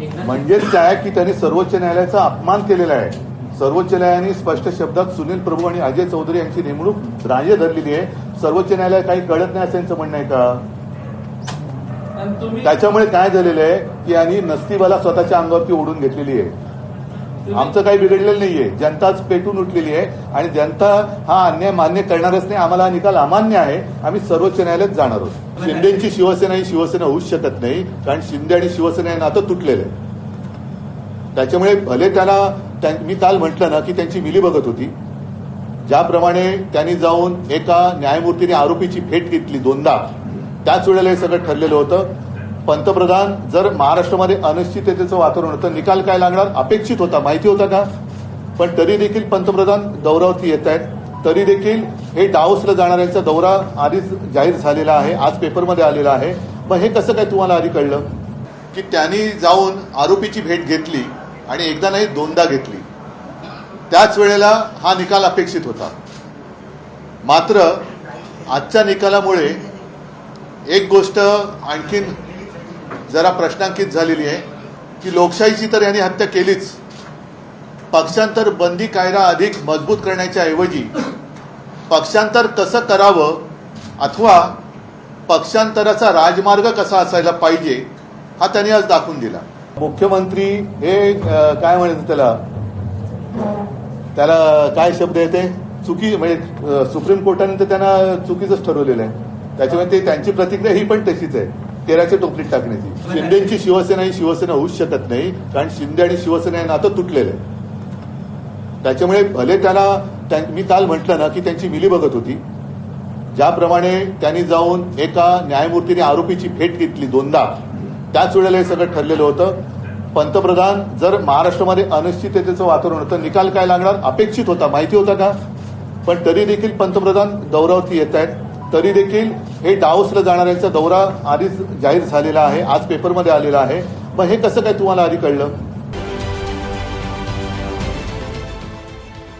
म्हणजेच काय की त्यांनी सर्वोच्च न्यायालयाचा अपमान केलेला आहे. सर्वोच्च न्यायालयाने स्पष्ट शब्दात सुनील प्रभू आणि अजय चौधरी यांची नेमणूक राजे धरलेली आहे. सर्वोच्च न्यायालय काही कळत नाही असं यांचं म्हणणं आहे का? त्याच्यामुळे काय झालेलं आहे की यांनी नसतीबाला स्वतःच्या अंगावरती ओढून घेतलेली आहे. आमचं काही बिघडलेलं नाहीये. जनताच पेटून उठलेली आहे आणि जनता हा अन्याय मान्य करणारच नाही. आम्हाला हा निकाल अमान्य आहे. आम्ही सर्वोच्च न्यायालयात जाणार आहोत. शिंदेची शिवसेना ही शिवसेना होऊच शकत नाही. कारण शिंदे आणि शिवसेना हे नातं तुटलेलं आहे. त्याच्यामुळे भले त्याला मी काल म्हटलं ना की त्यांची मिली बघत होती. ज्याप्रमाणे त्यांनी जाऊन एका न्यायमूर्तीने आरोपीची भेट घेतली दोनदा. त्याच वेळेला हे सगळं ठरलेलं होतं. पंतप्रधान जर महाराष्ट्रामध्ये अनिश्चिततेचं वातावरण होतं निकाल काय लागणार? अपेक्षित होता. माहिती होता का? पण तरी देखील पंतप्रधान दौऱ्यावरती येत आहेत. तरी देखील हे डाऊसला जाणाऱ्यांचा दौरा आधीच जाहीर झालेला आहे आज पेपरमध्ये आलेला आहे. मग हे कसं काय तुम्हाला आधी कळलं? की त्यांनी जाऊन आरोपीची भेट घेतली आणि एकदा नाही दोनदा घेतली. त्याच वेळेला हा निकाल अपेक्षित होता. मात्र आजच्या निकालामुळे एक गोष्ट आणखीन जरा प्रश्नांकित झालेली आहे की लोकशाहीची तर यांनी हत्या केलीच. पक्षांतर बंदी कायदा अधिक मजबूत करण्याच्या ऐवजी पक्षांतर कसं करावं अथवा पक्षांतराचा राजमार्ग कसा असायला पाहिजे हा त्यांनी आज दाखवून दिला. मुख्यमंत्री हे काय म्हणायचं त्याला? त्याला काय शब्द येते चुकी म्हणजे सुप्रीम कोर्टाने तर त्यांना चुकीचंच ठरवलेलं आहे. त्याच्यामुळे ते त्यांची प्रतिक्रिया ही पण तशीच आहे. तेराच्या टोपलीत टाकण्याची. शिंदेची शिवसेना ही शिवसेना होऊच शकत नाही कारण शिंदे आणि शिवसेना हे नातं तुटलेलं आहे. त्याच्यामुळे भले त्याला मी काल म्हटलं ना की त्यांची मिली बघत होती. ज्याप्रमाणे त्यांनी जाऊन एका न्यायमूर्तीने आरोपीची भेट घेतली दोनदा. त्याच वेळेला हे सगळं ठरलेलं होतं. पंतप्रधान जर महाराष्ट्रामध्ये अनिश्चिततेचं वातावरण होतं निकाल काय लागणार? अपेक्षित होता. माहिती होता का? पण तरी देखील पंतप्रधान दौऱ्यावरती येत आहेत. तरी देखील हे डाऊसला जाणाऱ्यांचा दौरा आधीच जाहीर झालेला आहे. आज पेपरमध्ये आलेला आहे. मग हे कसं काय तुम्हाला आधी कळलं?